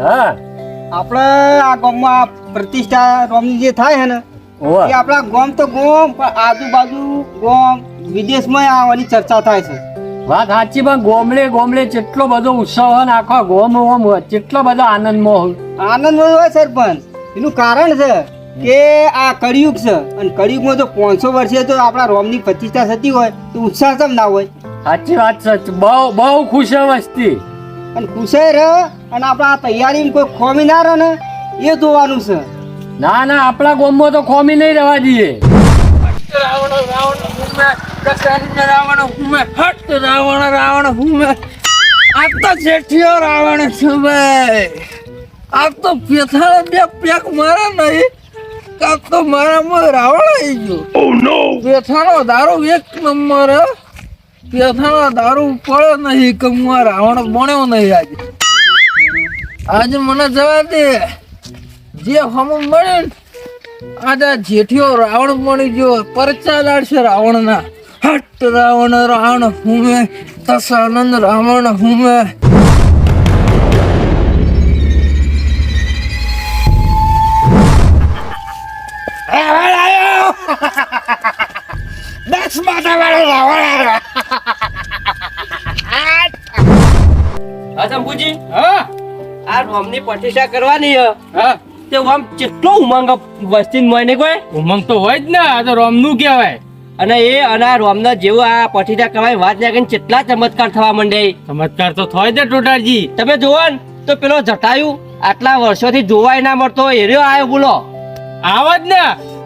હા. આપણે આ ગામમાં પ્રતિષ્ઠા રોમની જે થાય છે ને એ આપણા ગામ તો ગામ પણ આજુબાજુ ગામ વિદેશમાં આવવાની ચર્ચા થાય છે. વાત સાચી પણ ગોમડે ગોમડે કેટલો બધો ઉત્સવ હોય ને આખો ગોમ ગોમ હોય કેટલો બધો આનંદમાં હોય. આનંદ હોય સરપંચ એનું કારણ છે કે આ કળિયુગ છે. અને કળિયુગમાં તો પાંચસો વર્ષે તો આપણા રોમની પ્રતિષ્ઠા થતી હોય તો ઉત્સાહ કેમ ના હોય? સાચી વાત છે. બહુ બહુ ખુશ વસ્તી. અને ખુશ રહે અને આપણા તૈયારી કોઈ ખોમી ના રહે ને એ જોવાનું છે. ના ના આપણા ગોમમાં તો ખોમી નહીં રહેવા દઈએ. રાવણ રાવણ હુમે કસન રાવણ હુમે હટ રાવણ રાવણ હુમે આ તો જેઠિયો રાવણ છે ભાઈ આ તો પેથાળે બે પેક મારે નહીં કાક તો મારામાં રાવણ આવી ગયો ઓ નો પેથાળો દારૂ એક નંબર હે. પેથાળો દારૂ પડે નહીં કે હું રાવણ બન્યો નહીં આજે. આજે મને જવા દે. જે હમ મળે આજે આ જેઠિયો રાવણ મળી ગયો. પરચા લાડશે રાવણના. હટ રાવણ રાવણ હુમે તસાનંદ રાવણ હુમે. હા શંભુજી હા. આ રોમની પ્રતિષ્ઠા કરવાની હા. તે આમ કેટલો ઉમંગ વસ્તી હોય ને કોઈ? ઉમંગ તો હોય જ ને આ તો રોમનું કહેવાય. અને એ અને આ રોમના જેવું આ પ્રતિષ્ઠા કરવાની વાત ને કરીને કેટલા ચમત્કાર થવા માંડે. ચમત્કાર તો થાય છે ટોટાજી તમે જોવો ને તો પેલો જટાયું આટલા વર્ષોથી જોવાય ના મળતો એ રહ્યો આવ્યો બોલો. આવો જ ને.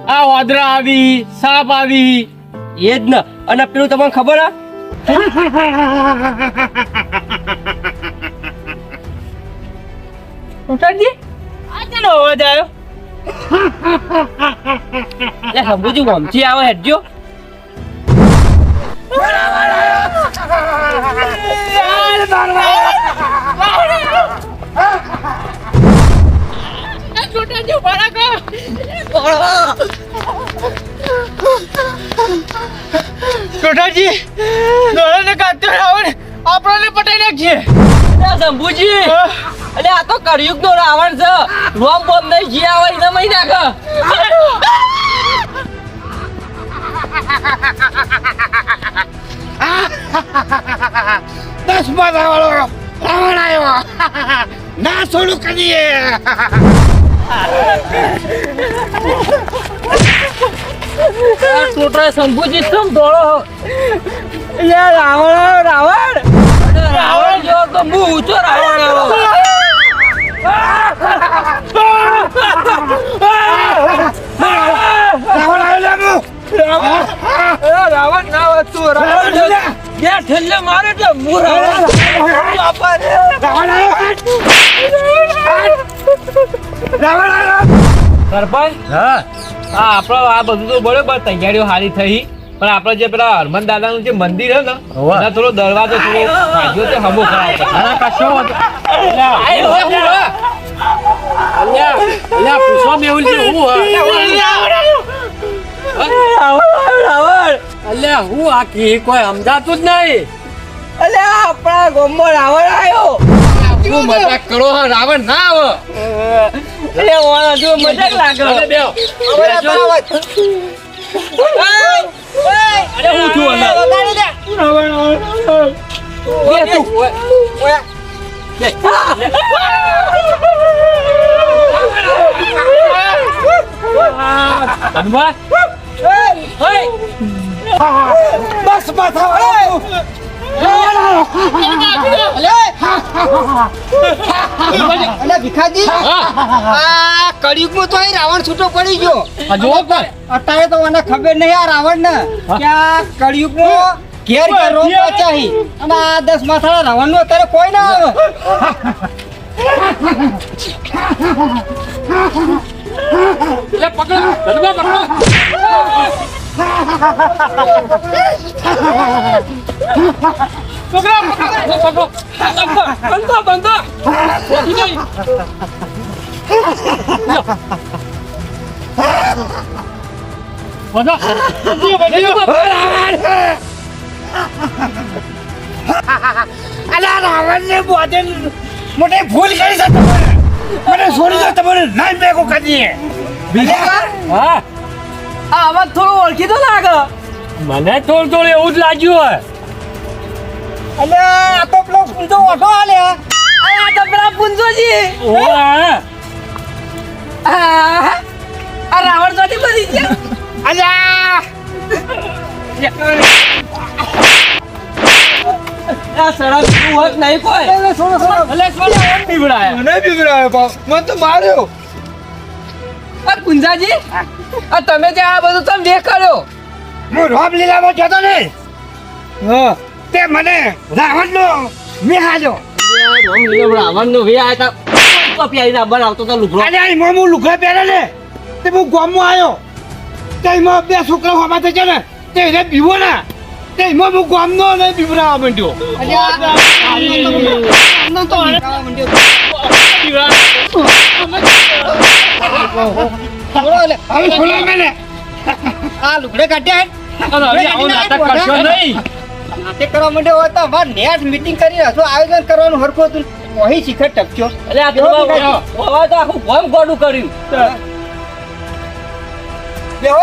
આ વાદરા આવી સાપ આવી. એ જ ને. અને પેલું તમને ખબર હે? ટોટાજી આ કેનો અવાજ આવ્યો? લે શંભુજી વમથી આવે હેડજો. ટોટાજી દોડાને કાઢતો રાવણ આપણને પટાઈ અરે શંભુજી અલે આ કળિયુગ નો રાવણ છે. રોમ બોમ નહીં જે આવે એને મહી નાખ. દસ વાળો રાવણ આવ્યો. ના છોડું કરીએ છોટરા શંભુજી તમ દોડો રાવણ રાવણ? રાવણ જો તો હું ઊંચો રાવણ આવ્યો. રાવણ ના હતું રાવણ. બે ઠેલે મારે તો હું રાવણ. સરપંચ? હા. આ આપણો આ બધું તો બરોબર તૈયારીઓ સારી થઈ. પણ આપણે જે પેલા હનુમાન દાદાનું જે મંદિર હે ને એના થોડો દરવાજો થોડો ભાગ્યો તે હમો કરાવતો ના ના કશો અલ્યા, પૂછવા હું અલ્યા, હું આ કી કોઈ સમજાતું જ નહીં. અલે આપણા ગોમો રાવણ આવ્યો. તું મજાક કરો હા રાવણ ના આવે. અલે ઓણા જો મજાક લાગે. અરે બેહો. બેસો. અરે હું છું હનુમાન ઓય માથા વાળો અલે ભીખાજી? આ કળિયુગમાં તો રાવણ છૂટો પડી ગયો. આ અત્યારે તો મને ખબર નહીં આ રાવણ ને કે આ કળિયુગમાં ઘેર ઘેર રોગ પચાહી અને આ દસ માથાળા રાવણનું અત્યારે કોઈ ના આવે. પકડ. પકડો. હનુમાન, પકડો. બંધો બંધો. અલા રાવણ બોધે મોટી ભૂલ કરી છે મને છોડી દો તમારે નાઈ ભેગું કરીએ બીજા હા આ અવાજ થોડો ઓળખી તો લાગે. મને થોડું થોડું એવું જ લાગ્યું હોય. અલે આ તો પેલો પૂંજો ઓઢો આલે આ તો પેલા પૂંજોજી. ઓ હા. આ આ રાવણ જોડી બની ગયા. અલ્યા. આ સડક હોત નહીં કોઈ. એટલે છોડો છોડો. એટલે છોડો ઓન બીવડાયા. મને બીવડાયો બાપ. મને તો માર્યો. આ કુંજાજી આ તમે જે આ બધું તમે દેખ કર્યો હું રોમ લીલામાં જતો ને હા તે મને રાવણનો નિહાળ્યો રાવણ નો વે આયા તા પ્યારી રાવણ આવતો તો લુગડો અને આ એમાં હું પહેરે ને તે હું ગામમાં આવ્યો તે એમાં બે છોકરા હોવા તો છે ને તે એને બીવો ના તે એમાં હું ગામનો ને બીવડાવવા માંડ્યો મેને આ લુગડે કાઢ્યા નાટક કરશો નહીં. નાટક કરવા માંડ્યો હોય તો અમારે નેટ મીટિંગ કરી હશું આયોજન કરવાનું હરખું હતું. વહી શિખર ટપક્યો. એટલે આ તો આખું ગોમ ગોડું કર્યું. બેહો.